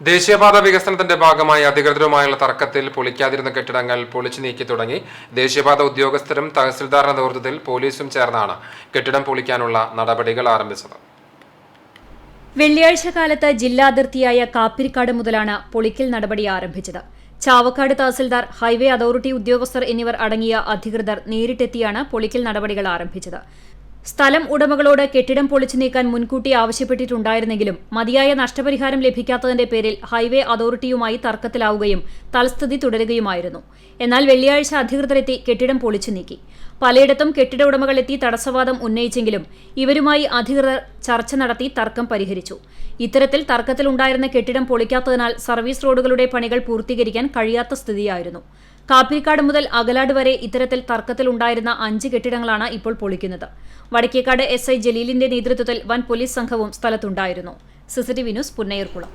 ദേശീയപാത വികസനത്തിന്റെ ഭാഗമായി അധികൃതരുമായുള്ള തർക്കത്തിൽ പൊളിക്കാതിരുന്ന കെട്ടിടങ്ങൾ പൊളിച്ചു നീക്കി തുടങ്ങി. ദേശീയപാത ഉദ്യോഗസ്ഥരും തഹസിൽദാറിന്റെ നേതൃത്വത്തിൽ പോലീസും ചേർന്നാണ് കെട്ടിടം പൊളിക്കാനുള്ള നടപടികൾ ആരംഭിച്ചത്. വെള്ളിയാഴ്ച കാലത്ത് ജില്ലാതിർത്തിയായ കാപ്പിരിക്കാട് മുതലാണ് പൊളിക്കൽ നടപടി ആരംഭിച്ചത്. ചാവക്കാട് തഹസിൽദാർ ഹൈവേ അതോറിറ്റി ഉദ്യോഗസ്ഥർ എന്നിവർ അടങ്ങിയ അധികൃതർ നേരിട്ടെത്തിയാണ് പൊളിക്കൽ നടപടികൾ ആരംഭിച്ചത്. സ്ഥലം ഉടമകളോട് കെട്ടിടം പൊളിച്ചു നീക്കാൻ മുൻകൂട്ടി ആവശ്യപ്പെട്ടിട്ടുണ്ടായിരുന്നെങ്കിലും മതിയായ നഷ്ടപരിഹാരം ലഭിക്കാത്തതിന്റെ പേരിൽ ഹൈവേ അതോറിറ്റിയുമായി തർക്കത്തിലാവുകയും തൽസ്ഥിതി തുടരുകയുമായിരുന്നു. എന്നാൽ വെള്ളിയാഴ്ച അധികൃതരെത്തി കെട്ടിടം പൊളിച്ചു നീക്കി. പലയിടത്തും കെട്ടിട ഉടമകൾ എത്തി തടസ്സവാദം ഉന്നയിച്ചെങ്കിലും ഇവരുമായി അധികൃതർ ചർച്ച നടത്തി തർക്കം പരിഹരിച്ചു. ഇത്തരത്തിൽ തർക്കത്തിലുണ്ടായിരുന്ന കെട്ടിടം പൊളിക്കാത്തതിനാൽ സർവീസ് റോഡുകളുടെ പണികൾ പൂർത്തീകരിക്കാൻ കഴിയാത്ത സ്ഥിതിയായിരുന്നു. കാപ്പിരിക്കാട് മുതൽ അകലാട് വരെ ഇത്തരത്തിൽ തർക്കത്തിലുണ്ടായിരുന്ന അഞ്ച് കെട്ടിടങ്ങളാണ് ഇപ്പോൾ പൊളിക്കുന്നത്. വടക്കേക്കാട് എസ് ഐ ജലീലിന്റെ നേതൃത്വത്തിൽ വൻ പോലീസ് സംഘവും സ്ഥലത്തുണ്ടായിരുന്നു. CCTV news Punnayurkulam